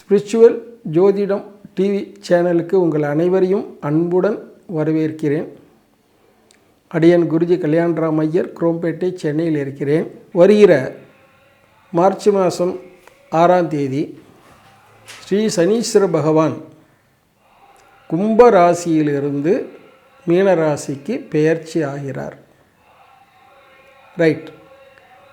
Spiritual ஜோதிடம் TV சேனலுக்கு உங்கள் அனைவரையும் அன்புடன் வரவேற்கிறேன். அடியன் குருஜி கல்யாணராம் ஐயர் குரோம்பேட்டை சென்னையில் இருக்கிறேன். வருகிற மார்ச் மாதம் ஆறாம் தேதி ஸ்ரீ சனீஸ்வர பகவான் கும்ப ராசியிலிருந்து மீன ராசிக்கு பெயர்ச்சி ஆகிறார். ரைட்.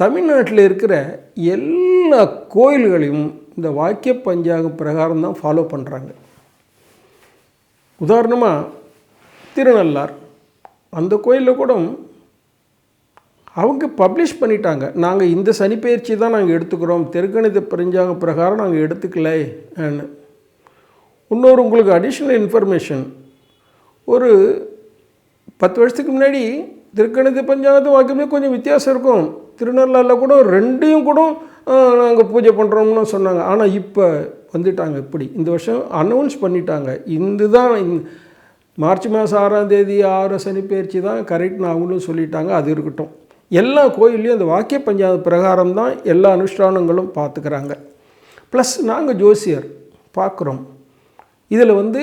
தமிழ்நாட்டில் இருக்கிற எல்லா கோயில்களையும் இந்த வாக்கிய பஞ்சாங்க பிரகாரம் தான் ஃபாலோ பண்ணுறாங்க உதாரணமாக திருநள்ளார் அந்த கோயிலில் கூட அவங்க பப்ளிஷ் பண்ணிட்டாங்க. நாங்கள் இந்த சனிப்பெயர்ச்சி தான் நாங்கள் எடுத்துக்கிறோம். தெற்கணித பரிஞ்சாங்க பிரகாரம் நாங்கள் எடுத்துக்கலை இன்னொரு உங்களுக்கு அடிஷ்னல் இன்ஃபர்மேஷன் ஒரு பத்து வருஷத்துக்கு முன்னாடி திருக்கணித பஞ்சாங்கத்து வாக்கியமே கொஞ்சம் வித்தியாசம் இருக்கும். திருநள்ளாறில் கூட ரெண்டையும் கூட நாங்கள் பூஜை பண்ணுறோம்னு சொன்னாங்க. ஆனால் இப்போ வந்துட்டாங்க இப்படி. இந்த வருஷம் அனௌன்ஸ் பண்ணிட்டாங்க. இந்த தான் மார்ச் மாதம் ஆறாம் தேதி ஆறு சனி பயிற்சி தான் கரெக்ட்னு அவங்களும் சொல்லிட்டாங்க. அது இருக்கட்டும். எல்லா கோயில்லையும் அந்த வாக்கிய பஞ்சாத பிரகாரம் தான் எல்லா அனுஷ்டானங்களும் பார்த்துக்கிறாங்க ப்ளஸ் நாங்கள் ஜோசியர் பார்க்குறோம் இதில் வந்து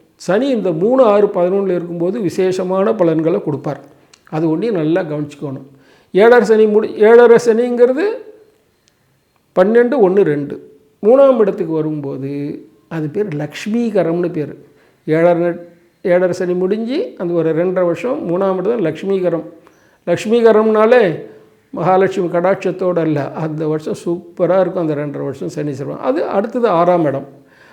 சனி இந்த மூணு ஆறு பதினொன்றில் இருக்கும்போது விசேஷமான பலன்களை கொடுப்பார். அது ஒன்றையும் நல்லா கவனிச்சிக்கணும். ஏழரை சனி முடி ஏழரை சனிங்கிறது பன்னெண்டு ஒன்று ரெண்டு. மூணாம் இடத்துக்கு வரும்போது அது பேர் லக்ஷ்மீகரம்னு பேர். ஏழரை ஏழரை சனி முடிஞ்சு அந்த ஒரு ரெண்டரை வருஷம் மூணாம் இடம் லக்ஷ்மீகரம். லக்ஷ்மீகரம்னாலே மகாலட்சுமி கடாட்சத்தோடு அல்ல. அந்த வருஷம் சூப்பராக இருக்கும் அந்த ரெண்டரை வருஷம் சனி சிறுவன் அது அடுத்தது ஆறாம் இடம்.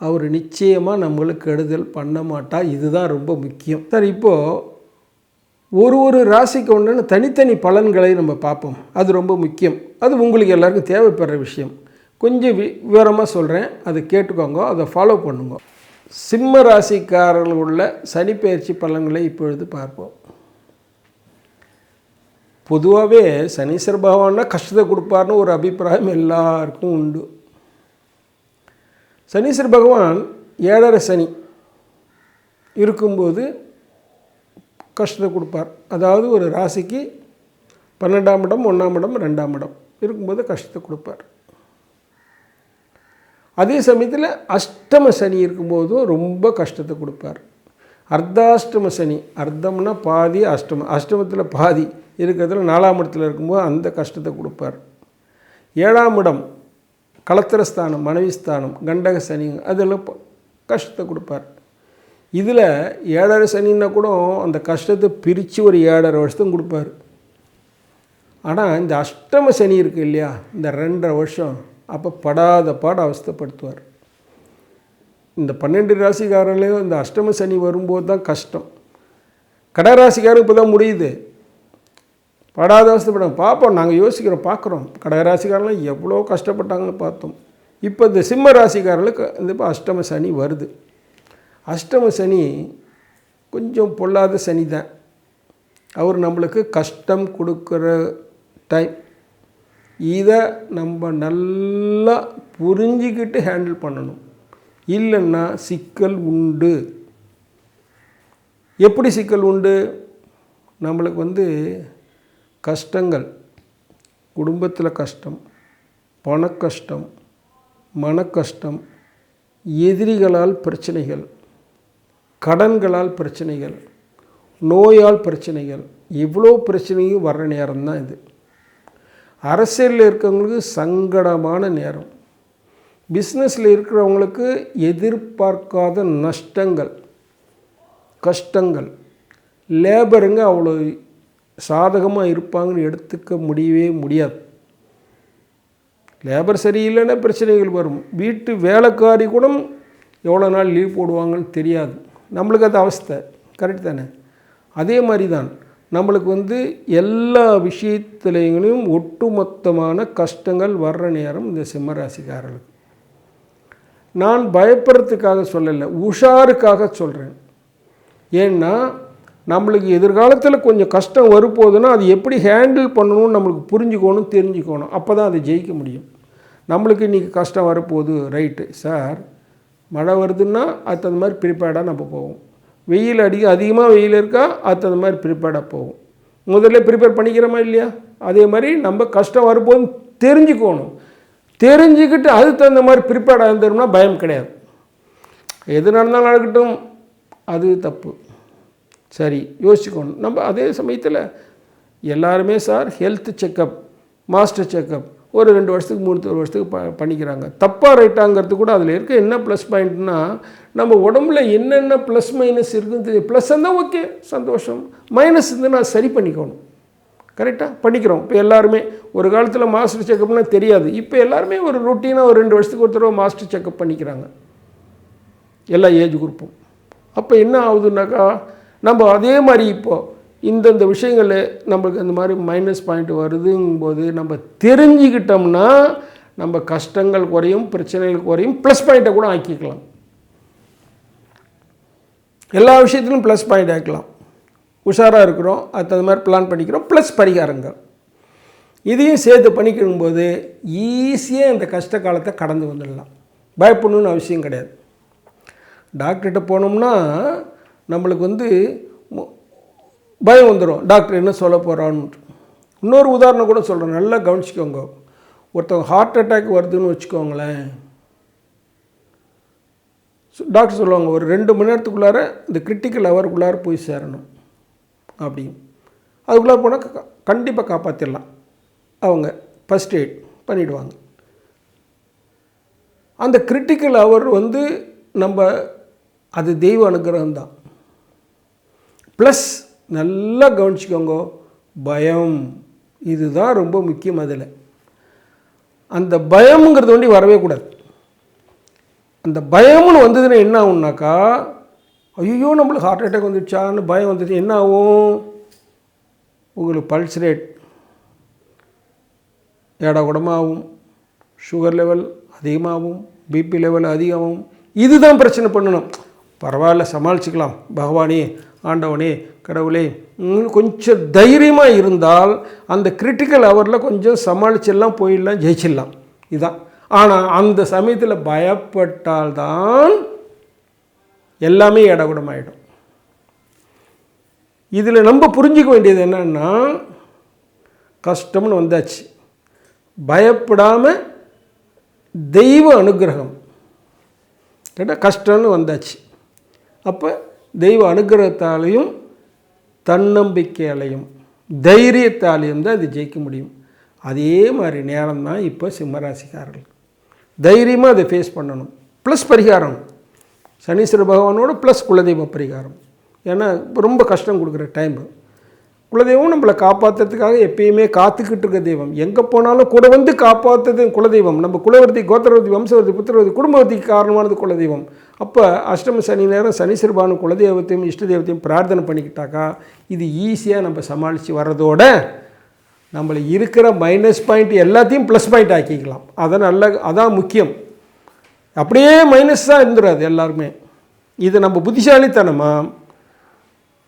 அவர் நிச்சயமாக நம்மளுக்கு கெடுதல் பண்ண மாட்டார் இதுதான் ரொம்ப முக்கியம். சார் இப்போது ஒரு ஒரு ராசிக்கு ஒன்றுன்னு தனித்தனி பலன்களை நம்ம பார்ப்போம். அது ரொம்ப முக்கியம். அது உங்களுக்கு எல்லாருக்கும் தேவைப்படுற விஷயம். கொஞ்சம் வி விவரமாக சொல்கிறேன் அதை கேட்டுக்கோங்க. அதை ஃபாலோ பண்ணுங்க. சிம்ம ராசிக்காரர்கள் உள்ள சனிப்பெயர்ச்சி பலன்களை இப்பொழுது பார்ப்போம். பொதுவாகவே சனீஸ்வர பகவான்னா கஷ்டத்தை கொடுப்பார்னு ஒரு அபிப்பிராயம் எல்லாருக்கும் உண்டு. சனீஸ்வர பகவான் ஏழரை சனி இருக்கும்போது கஷ்டத்தை கொடுப்பார். அதாவது ஒரு ராசிக்கு பன்னெண்டாம் இடம் ஒன்றாம் இடம் ரெண்டாம் இடம் இருக்கும்போது கஷ்டத்தை கொடுப்பார். அதே சமயத்தில் அஷ்டம சனி இருக்கும்போதும் ரொம்ப கஷ்டத்தை கொடுப்பார். அர்த்தாஷ்டம சனி அர்த்தம்னா பாதி அஷ்டம அஷ்டமத்தில் பாதி இருக்கிறதுல நாலாம் இடத்துல இருக்கும்போது அந்த கஷ்டத்தை கொடுப்பார். ஏழாம் இடம் களத்திரஸ்தானம் மனைவி ஸ்தானம் கண்டக சனி அதெல்லாம் கஷ்டத்தை கொடுப்பார். இதில் ஏழரை சனின்னா கூட அந்த கஷ்டத்தை பிரித்து ஒரு ஏழரை வருஷத்தும் கொடுப்பார். ஆனால் இந்த அஷ்டம சனி இருக்குது இல்லையா இந்த ரெண்டரை வருஷம் அப்போ படாத பாட அவஸ்தைப்படுத்துவார். இந்த பன்னெண்டு ராசிக்காரர்களையும் இந்த அஷ்டம சனி வரும்போது தான் கஷ்டம். கடகராசிக்காரருக்கு இப்போ தான் முடியுது. படாத அவஸ்தைப்படும். பார்ப்போம் நாங்கள் யோசிக்கிறோம் பார்க்குறோம் கடகராசிக்காரெல்லாம் எவ்வளோ கஷ்டப்பட்டாங்கன்னு பார்த்தோம். இப்போ இந்த சிம்ம ராசிக்காரர்களுக்கு இந்த இப்போ அஷ்டம சனி வருது. அஷ்டம சனி கொஞ்சம் பொல்லாத சனி தான். அவர் நம்மளுக்கு கஷ்டம் கொடுக்குற டைம் இதை நம்ம நல்லா புரிஞ்சிக்கிட்டு ஹேண்டில் பண்ணணும். இல்லைன்னா சிக்கல் உண்டு. எப்படி சிக்கல் உண்டு? நம்மளுக்கு வந்து கஷ்டங்கள் குடும்பத்தில் கஷ்டம் பண கஷ்டம் மன கஷ்டம் எதிரிகளால் பிரச்சனைகள் கடன்களால் பிரச்சனைகள் நோயால் பிரச்சனைகள் இவ்வளோ பிரச்சனையும் வர்ற நேரம் தான் இது. அரசியலில் இருக்கிறவங்களுக்கு சங்கடமான நேரம். பிஸ்னஸில் இருக்கிறவங்களுக்கு எதிர்பார்க்காத நஷ்டங்கள் கஷ்டங்கள் லேபருங்க அவ்வளோ சாதகமாக இருப்பாங்கன்னு எடுத்துக்க முடியவே முடியாது. லேபர் சரியில்லைன்னா பிரச்சனைகள் வரும். வீட்டு வேலைக்காரி கூட எவ்வளோ நாள் லீவ் போடுவாங்கன்னு தெரியாது. நம்மளுக்கு அது அவஸ்தை. கரெக்ட் தானே? அதே மாதிரி தான் நம்மளுக்கு வந்து எல்லா விஷயத்துலேயும் ஒட்டுமொத்தமான கஷ்டங்கள் வர்ற நேரம் இந்த சிம்மராசிக்காரர்களுக்கு. நான் பயப்படுறதுக்காக சொல்லலை உஷாருக்காக சொல்கிறேன் ஏன்னா நம்மளுக்கு எதிர்காலத்தில் கொஞ்சம் கஷ்டம் வரப்போகுதுன்னா அது எப்படி ஹேண்டில் பண்ணணும்னு நம்மளுக்கு புரிஞ்சுக்கணும் தெரிஞ்சுக்கணும். அப்போ தான் அதை ஜெயிக்க முடியும். நம்மளுக்கு இன்றைக்கி கஷ்டம் வரப்போகுது ரைட்டு சார் மழை வருதுன்னா அது தகுந்த மாதிரி ப்ரிப்பேர்டாக நம்ம போவோம். வெயில் அடி அதிகமாக வெயில் இருக்கா அது தகுந்த மாதிரி ப்ரிப்பேர்டாக போவோம். முதல்ல ப்ரிப்பேர் பண்ணிக்கிறோமா இல்லையா? அதே மாதிரி நம்ம கஷ்டம் வரப்போகுதுன்னு தெரிஞ்சுக்கணும். தெரிஞ்சுக்கிட்டு அதுக்கு தகுந்த மாதிரி ப்ரிப்பேர்டாக இருந்தோம்னா பயம் கிடையாது. எது நடந்தாலும் நடக்கட்டும் அது தப்பு. சரி யோசிச்சுக்கணும். நம்ம அதே சமயத்தில் எல்லாருமே sir health checkup master checkup ஒரு ரெண்டு வருஷத்துக்கு மூணு ஒரு வருஷத்துக்கு ப பண்ணிக்கிறாங்க. தப்பாக ரைட்டாங்கிறது கூட அதில் இருக்க. என்ன ப்ளஸ் பாயிண்ட்னா நம்ம உடம்புல என்னென்ன ப்ளஸ் மைனஸ் இருக்குன்னு தெரியும். ப்ளஸ் இருந்தால் ஓகே சந்தோஷம். மைனஸ் இருந்துன்னா சரி பண்ணிக்கணும். கரெக்டாக பண்ணிக்கிறோம். இப்போ எல்லாருமே ஒரு காலத்தில் மாஸ்டர் செக்கப்னா தெரியாது. இப்போ எல்லாருமே ஒரு ரொட்டீனாக ஒரு ரெண்டு வருஷத்துக்கு ஒரு தடவை மாஸ்டர் செக்கப் பண்ணிக்கிறாங்க. எல்லா ஏஜ் குரூப்பும் அப்போ என்ன ஆகுதுனாக்கா நம்ம அதே மாதிரி இப்போது இந்தந்த விஷயங்களில் நம்மளுக்கு அந்த மாதிரி மைனஸ் பாயிண்ட் வருதுங்கும்போது நம்ம தெரிஞ்சுக்கிட்டோம்னா நம்ம கஷ்டங்கள் குறையும் பிரச்சனைகள் குறையும் ப்ளஸ் பாயிண்ட்டை கூட ஆக்கிக்கலாம். எல்லா விஷயத்திலும் ப்ளஸ் பாயிண்ட் ஆக்கலாம். உஷாராக இருக்கிறோம் அது அந்த மாதிரி பிளான் பண்ணிக்கிறோம் ப்ளஸ் பரிகாரங்கள். இதையும் சேர்த்து பண்ணிக்கணும்போது ஈஸியாக இந்த கஷ்ட காலத்தை கடந்து வந்துடலாம். பயப்படணும்னு அவசியம் கிடையாது. டாக்டர்கிட்ட போனோம்னா நம்மளுக்கு வந்து மு- பயம் வந்துடும் டாக்டர் என்ன சொல்ல போகிறான்னு இன்னொரு உதாரணம் கூட சொல்கிறேன் நல்லா கவனிச்சிக்கோங்க. ஒருத்தவங்க ஹார்ட் அட்டாக் வருதுன்னு வச்சுக்கோங்களேன். டாக்டர் சொல்லுவாங்க ஒரு ரெண்டு மணி நேரத்துக்குள்ளார இந்த கிரிட்டிக்கல் ஹவருக்குள்ளார போய் சேரணும். அப்படி அதுக்குள்ளே போனால் கண்டிப்பாக காப்பாற்றிடலாம் அவங்க ஃபஸ்ட் எய்ட் பண்ணிவிடுவாங்க அந்த கிரிட்டிக்கல் ஹவர் வந்து நம்ம அது தெய்வ அனுகிரகம் தான் ப்ளஸ் நல்லா கவனிச்சிக்கோங்க பயம். இதுதான் ரொம்ப முக்கியம் அதில். அந்த பயம்ங்கிறது வண்டி வரவே கூடாது. அந்த பயம்னு வந்ததுன்னா என்ன ஆகும்னாக்கா ஐயோ நம்மளுக்கு ஹார்ட் அட்டாக் வந்துடுச்சான்னு பயம் வந்துச்சு என்ன ஆகும்? உங்களுக்கு பல்ஸ் ரேட் ஏடா குடமாகும். சுகர் லெவல் அதிகமாகும். பிபி லெவல் அதிகமாகும். இதுதான் பிரச்சனை பண்ணணும். பரவாயில்ல சமாளிச்சுக்கலாம். பகவானே ஆண்டவனே கடவுளே கொஞ்சம் தைரியமாக இருந்தால் அந்த கிரிட்டிக்கல் ஹவரில் கொஞ்சம் சமாளிச்சிடலாம் போயிடலாம் ஜெயிச்சிடலாம். இதுதான் ஆனால் அந்த சமயத்தில் பயப்பட்டால்தான் எல்லாமே இடகுடமாயிடும் இதில் நம்ம புரிஞ்சிக்க வேண்டியது என்னன்னா கஷ்டம்னு வந்தாச்சு. பயப்படாமல் தெய்வ அனுகிரகம். கேட்டால் கஷ்டம்னு வந்தாச்சு. அப்போ தெய்வ அனுகிரகத்தாலையும் தன்னம்பிக்கையாலையும் தைரியத்தாலையும் தான் இது ஜெயிக்க முடியும். அதே மாதிரி நேரம் தான் இப்போ சிம்மராசிக்காரர்கள். தைரியமாக அதை ஃபேஸ் பண்ணணும். ப்ளஸ் பரிகாரம். சனீஸ்வர பகவானோட ப்ளஸ் குலதெய்வ பரிகாரம். ஏன்னா ரொம்ப கஷ்டம் கொடுக்குற டைம் குலதெய்வம் நம்மளை காப்பாற்றுறதுக்காக எப்பயுமே காத்துக்கிட்டு இருக்க தெய்வம். எங்கே போனாலும் கூட வந்து காப்பாற்றுறது குலதெய்வம். நம்ம குலவர்த்தி கோத்திரவர்த்தி வம்சவர்த்தி புத்திரவர்த்தி குடும்பவர்த்திக்கு காரணமானது குலதெய்வம். அப்போ அஷ்டம சனி நேரம் சனீஸ்வரபானு குலதெய்வத்தையும் இஷ்ட தெய்வத்தையும் பிரார்த்தனை பண்ணிக்கிட்டாக்கா இது ஈஸியாக நம்ம சமாளித்து வர்றதோட நம்மளை இருக்கிற மைனஸ் பாயிண்ட் எல்லாத்தையும் ப்ளஸ் பாயிண்ட் ஆக்கிக்கலாம். அதான் நல்ல அதான் முக்கியம். அப்படியே மைனஸ் தான் இருந்துடாது எல்லாருமே. இது நம்ம புத்திசாலித்தனமாக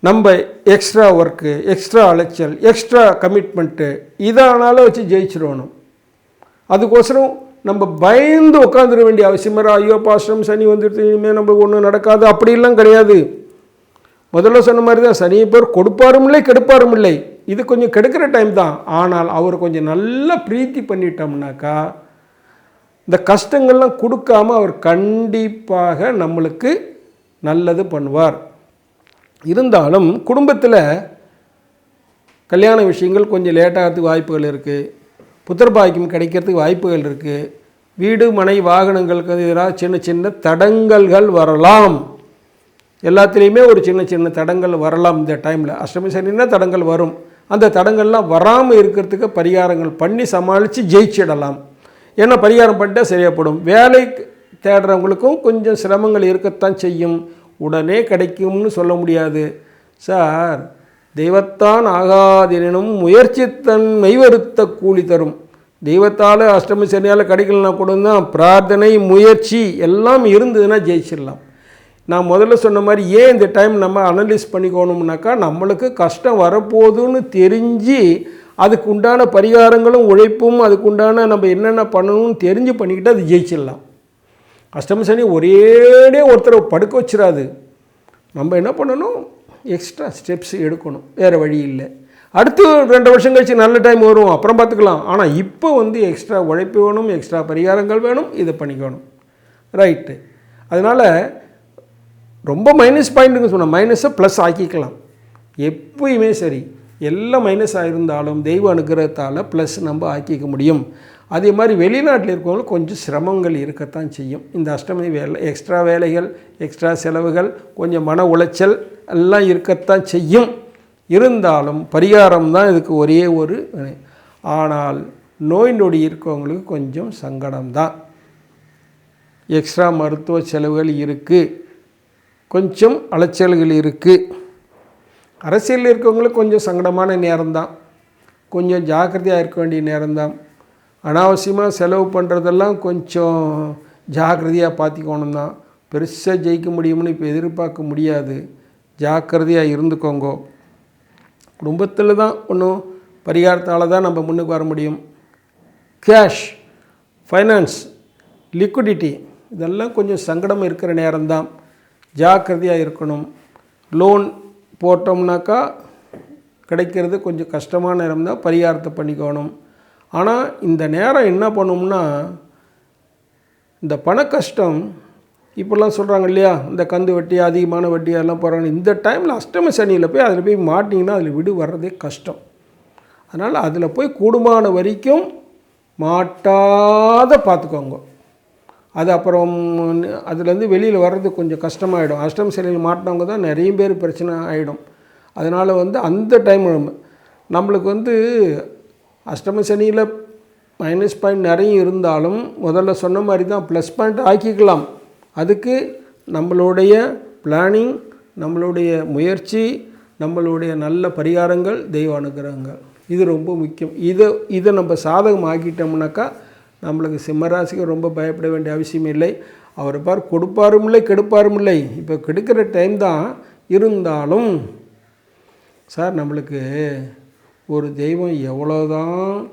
நம்ம எக்ஸ்ட்ரா ஒர்க்கு எக்ஸ்ட்ரா அலைச்சல் எக்ஸ்ட்ரா கமிட்மெண்ட்டு இதானாலும் வச்சு ஜெயிச்சிடணும் அதுக்கோசரம் நம்ம பயந்து உட்காந்துட வேண்டிய அவசியம். ஐயோ பாஸ்டம் சனி வந்துடுது இனிமேல் நம்மளுக்கு ஒன்றும் நடக்காது. அப்படிலாம் கிடையாது. முதல்ல சொன்ன மாதிரி தான் சனியை பேர் கொடுப்பாரும் இல்லை கெடுப்பாரும் இல்லை. இது கொஞ்சம் கெடுக்கிற டைம் தான். ஆனால் அவர் கொஞ்சம் நல்லா பிரீத்தி பண்ணிட்டோம்னாக்கா இந்த கஷ்டங்கள்லாம் கொடுக்காம அவர் கண்டிப்பாக நம்மளுக்கு நல்லது பண்ணுவார். இருந்தாலும் குடும்பத்தில் கல்யாண விஷயங்கள் கொஞ்சம் லேட்டாகிறதுக்கு வாய்ப்புகள் இருக்குது புத்திரபாக்கியம் கிடைக்கிறதுக்கு வாய்ப்புகள் இருக்குது வீடு மனை வாகனங்களுக்கு எதிராக சின்ன சின்ன தடங்கல்கள் வரலாம். எல்லாத்துலேயுமே ஒரு சின்ன சின்ன தடங்கள் வரலாம் இந்த டைமில் அஷ்டமி சனின்னா தடங்கள் வரும்? அந்த தடங்கள்லாம் வராமல் இருக்கிறதுக்கு பரிகாரங்கள் பண்ணி சமாளித்து ஜெயிச்சிடலாம். ஏன்னா பரிகாரம் பண்ணிட்டால் சரியாகப்படும் வேலை தேடுறவங்களுக்கும் கொஞ்சம் சிரமங்கள் இருக்கத்தான் செய்யும். உடனே கிடைக்கும்னு சொல்ல முடியாது. சார் தெய்வத்தான் ஆகாதெனினும் முயற்சி தன் மெய்வருத்த கூலி தரும். தெய்வத்தால் அஷ்டமி சனியால் கிடைக்கலனா கூட தான் பிரார்த்தனை முயற்சி எல்லாம் இருந்ததுன்னா ஜெயிச்சிடலாம். நான் முதல்ல சொன்ன மாதிரி ஏன் இந்த டைம் நம்ம அனலைஸ் பண்ணிக்கணும்னாக்கா நம்மளுக்கு கஷ்டம் வரப்போகுதுன்னு தெரிஞ்சு அதுக்கு உண்டான பரிகாரங்களும் உழைப்பும் அதுக்கு உண்டான நம்ம என்னென்ன பண்ணணும்னு தெரிஞ்சு பண்ணிக்கிட்டு அது ஜெயிச்சிடலாம். அஷ்டம சனி ஒரேடியே ஒருத்தரை படுக்க வச்சிடாது. நம்ம என்ன பண்ணணும்? எக்ஸ்ட்ரா ஸ்டெப்ஸ் எடுக்கணும். வேறு வழி இல்லை. அடுத்து ரெண்டு வருஷம் கழித்து நல்ல டைம் வரும். அப்புறம் பார்த்துக்கலாம். ஆனால் இப்போ வந்து எக்ஸ்ட்ரா உழைப்பு வேணும் எக்ஸ்ட்ரா பரிகாரங்கள் வேணும் இதை பண்ணிக்கணும். ரைட்டு அதனால் ரொம்ப மைனஸ் பாயிண்ட்டுங்க சொன்னேன் மைனஸை ப்ளஸ் ஆக்கிக்கலாம். எப்பயுமே சரி. எல்லாம் மைனஸ் ஆகிருந்தாலும் தெய்வ அனுகிரகத்தால் ப்ளஸ் நம்ம ஆக்கிக்க முடியும். அதே மாதிரி வெளிநாட்டில் இருக்கவங்களுக்கு கொஞ்சம் சிரமங்கள் இருக்கத்தான் செய்யும். இந்த அஷ்டமி வேலை எக்ஸ்ட்ரா வேலைகள் எக்ஸ்ட்ரா செலவுகள் கொஞ்சம் மன உளைச்சல் எல்லாம் இருக்கத்தான் செய்யும். இருந்தாலும் பரிகாரம் தான் இதுக்கு ஒரே ஒரு ஆனால் நோய் நொடி இருக்கவங்களுக்கு கொஞ்சம் சங்கடம்தான் எக்ஸ்ட்ரா மருத்துவ செலவுகள் இருக்குது கொஞ்சம் அலைச்சல்கள் இருக்குது அரசியலில் இருக்கவங்களுக்கு கொஞ்சம் சங்கடமான நேரம்தான். கொஞ்சம் ஜாக்கிரதையாக இருக்க வேண்டிய நேரம்தான். அனாவசியமாக செலவு பண்ணுறதெல்லாம் கொஞ்சம் ஜாக்கிரதையாக பார்த்துக்கணும் தான். பெருசாக ஜெயிக்க முடியும்னு இப்போ எதிர்பார்க்க முடியாது. ஜாக்கிரதையாக இருந்துக்கோங்க. குடும்பத்தில் தான் ஒன்றும் பரிகாரத்தால் தான் நம்ம முன்னுக்கு வர முடியும். கேஷ் ஃபைனான்ஸ் லிக்விடிட்டி இதெல்லாம் கொஞ்சம் சங்கடம் இருக்கிற நேரம்தான் ஜாக்கிரதையாக இருக்கணும். லோன் போட்டோம்னாக்கா கிடைக்கிறது கொஞ்சம் கஷ்டமான நேரம் தான். பரிகாரத்தை பண்ணிக்கணும். ஆனால் இந்த நேரம் என்ன பண்ணும்னா இந்த பண கஷ்டம் இப்போல்லாம் சொல்கிறாங்க இல்லையா? இந்த கந்து வட்டி அதிகமான வட்டி அதெல்லாம் போகிறாங்க இந்த டைமில் அஷ்டம சனியில் போய் அதில் போய் மாட்டிங்கன்னா அதில் விடு வர்றதே கஷ்டம். அதனால் அதில் போய் கூடுமான வரைக்கும் மாட்டாத பார்த்துக்கோங்க அது அப்புறம் அதுலேருந்து வெளியில் வர்றது கொஞ்சம் கஷ்டமாயிடும். அஷ்டம சனியில் மாட்டினவங்க தான் நிறைய பேர் பிரச்சனை ஆகிடும் அதனால் வந்து அந்த டைம் நம்மளுக்கு வந்து அஷ்டம சனியில் மைனஸ் பாயிண்ட் நிறைய இருந்தாலும் முதல்ல சொன்ன மாதிரி தான் ப்ளஸ் பாயிண்ட் ஆக்கிக்கலாம். அதுக்கு நம்மளுடைய பிளானிங் நம்மளுடைய முயற்சி நம்மளுடைய நல்ல பரிகாரங்கள் தெய்வ அனுகிரகங்கள். இது ரொம்ப முக்கியம். இதை இதை நம்ம சாதகம் ஆக்கிட்டோம்னாக்கா நம்மளுக்கு சிம்மராசிக்கு ரொம்ப பயப்பட வேண்டிய அவசியம் இல்லை. அவர் பார் கொடுப்பாரும் இல்லை கெடுப்பாரும் இல்லை. இப்போ கெடுக்கிற டைம் தான் இருந்தாலும் சார் நம்மளுக்கு ஒரு தெய்வம் எவ்வளோதான்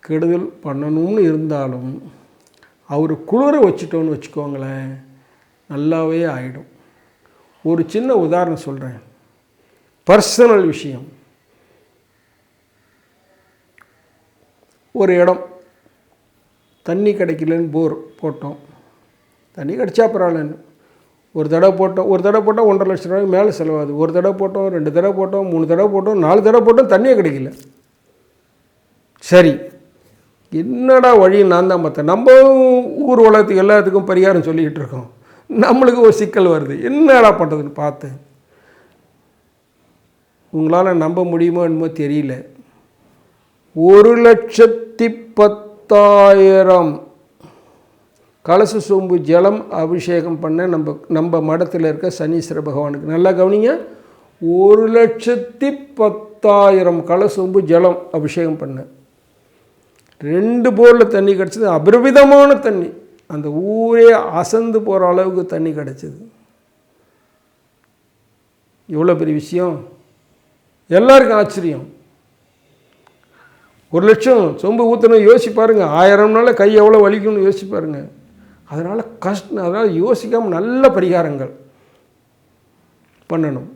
கெடுதல் பண்ணணும்னு இருந்தாலும் அவர் குளிர வச்சுட்டோன்னு வச்சுக்கோங்களேன் நல்லாவே ஆகிடும் ஒரு சின்ன உதாரணம் சொல்கிறேன் பர்சனல் விஷயம். ஒரு இடம். தண்ணி கிடைக்கலன்னு போர் போட்டோம். தண்ணி கிடைச்சா பரவாயில்லன்னு. ஒரு தடவை போட்டோம் ஒரு தடவை போட்டால் ஒன்றரை லட்ச ரூபாய்க்கு மேலே செலவாகுது. ஒரு தடவை போட்டோம் ரெண்டு தடவை போட்டோம் மூணு தடவை போட்டோம் நாலு தடவை போட்டோம் தண்ணியே கிடைக்கல. சரி. என்னடா வழி? நான் தான் பார்த்தேன். நம்ம ஊர் உலகத்துக்கு எல்லாத்துக்கும் பரிகாரம் சொல்லிக்கிட்டு இருக்கோம். நம்மளுக்கு ஒரு சிக்கல் வருது. என்னடா பண்ணுறதுன்னு பார்த்தேன். உங்களால் நம்ப முடியுமோ என்னமோ தெரியல. ஒரு லட்சத்தி பத்தாயிரம் கலச சொம்பு ஜலம் அபிஷேகம் பண்ண நம்ம நம்ம மடத்தில் இருக்க சனீஸ்வர பகவானுக்கு நல்லா கவனிங்க. ஒரு லட்சத்தி பத்தாயிரம் கலசோம்பு ஜலம் அபிஷேகம் பண்ணேன் ரெண்டு போரில் தண்ணி கிடச்சிது அபரிவிதமான தண்ணி. அந்த ஊரே அசந்து போகிற அளவுக்கு தண்ணி கிடச்சிது. எவ்வளோ பெரிய விஷயம்? எல்லாருக்கும் ஆச்சரியம். ஒரு லட்சம் சொம்பு ஊற்றணும் யோசிப்பாருங்க ஆயிரம்னால கை எவ்வளோ வலிக்கும்னு யோசிப்பாருங்க பாருங்கள் அதனால் கஷ்டம் அதனால் யோசிக்காமல் நல்ல பரிகாரங்கள் பண்ணணும்.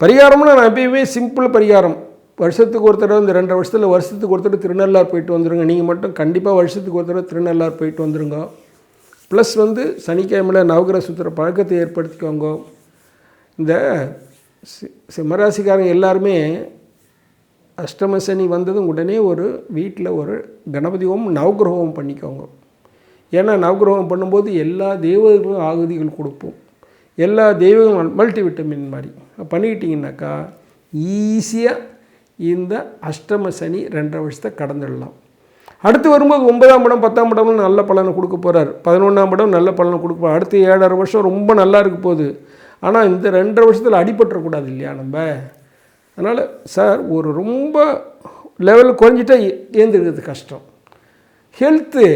பரிகாரம்னா நான் எப்பயுமே சிம்பிள் பரிகாரம். வருஷத்துக்கு ஒரு தடவை இந்த ரெண்டரை வருஷத்தில் வருஷத்துக்கு ஒரு தடவை திருநள்ளார் போயிட்டு வந்துடுங்க நீங்கள் மட்டும் கண்டிப்பாக வருஷத்துக்கு ஒரு தடவை திருநள்ளார் போயிட்டு வந்துடுங்க ப்ளஸ் வந்து சனிக்கிழமையில் நவகிரக சுத்திர பழக்கத்தை ஏற்படுத்திக்கோங்க. இந்த சி- சிம்மராசிக்காரங்க எல்லாருமே அஷ்டம சனி வந்ததும் உடனே ஒரு வீட்டில் ஒரு கணபதி ஹோமம் நவகிரக பண்ணிக்கோங்க. ஏன்னா நவகிரகம் பண்ணும்போது எல்லா தெய்வங்களும் ஆகுதிகள் கொடுப்போம். எல்லா தெய்வங்களும் மல்டி விட்டமின் மாதிரி பண்ணிக்கிட்டிங்கனாக்கா ஈஸியாக இந்த அஷ்டம சனி ரெண்டரை வருஷத்தை கடந்துடலாம். அடுத்து வரும்போது ஒன்பதாம் படம் பத்தாம் படமும் நல்ல பலனை கொடுக்க போகிறார் பதினொன்றாம் படம் நல்ல பலனை கொடுக்க போகிறார் அடுத்து ஏழரை வருஷம் ரொம்ப நல்லா இருக்க போகுது. ஆனால் இந்த ரெண்டரை வருஷத்தில் அடிபட்டுறக்கூடாது இல்லையா நம்ம? அதனால் சார் ஒரு ரொம்ப லெவல் குறைஞ்சிட்டா ஏந்திருக்கிறது கஷ்டம். ஹெல்த்து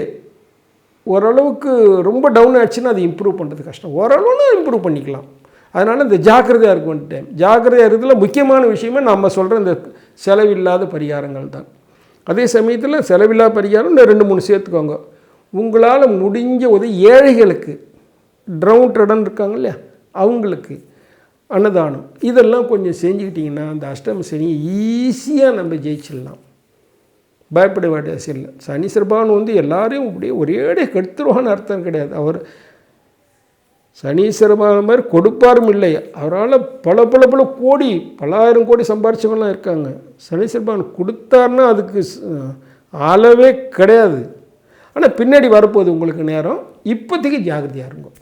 ஓரளவுக்கு ரொம்ப டவுன் ஆச்சுன்னா அது இம்ப்ரூவ் பண்ணுறது கஷ்டம். ஓரளவுனா இம்ப்ரூவ் பண்ணிக்கலாம். அதனால் இந்த ஜாக்கிரதையாக இருக்கும் டைம் ஜாக்கிரதையாக இருக்கிறதுல முக்கியமான விஷயமே நம்ம சொல்கிற இந்த செலவில்லாத பரிகாரங்கள் தான். அதே சமயத்தில் செலவில்லாத பரிகாரம் இந்த ரெண்டு மூணு சேர்த்துக்கோங்க. உங்களால் முடிஞ்ச உதவி ஏழைகளுக்கு ட்ரவுண்ட் ரடன் இருக்காங்க இல்லையா? அவங்களுக்கு அன்னதானம். இதெல்லாம் கொஞ்சம் செஞ்சுக்கிட்டிங்கன்னா அந்த அஷ்டம சனியை ஈஸியாக நம்ம ஜெயிச்சிடலாம். பயப்பட வேண்டிய அவசியம் இல்லை. சனி சிறபான் வந்து எல்லாரையும் அப்படியே ஒரேடே கெடுத்துருவான்னு அர்த்தம் கிடையாது. அவர் சனீஸ்வரமான மாதிரி கொடுப்பாரும் இல்லை. அவரால் பல பல பல கோடி பலாயிரம் கோடி சம்பாரிச்சவங்களாம் இருக்காங்க. சனீஸ்வரபான் கொடுத்தாருன்னா அதுக்கு அளவே கிடையாது. ஆனால் பின்னாடி வரப்போகுது உங்களுக்கு நேரம். இப்போதைக்கு ஜாகிரதையாக இருக்கும்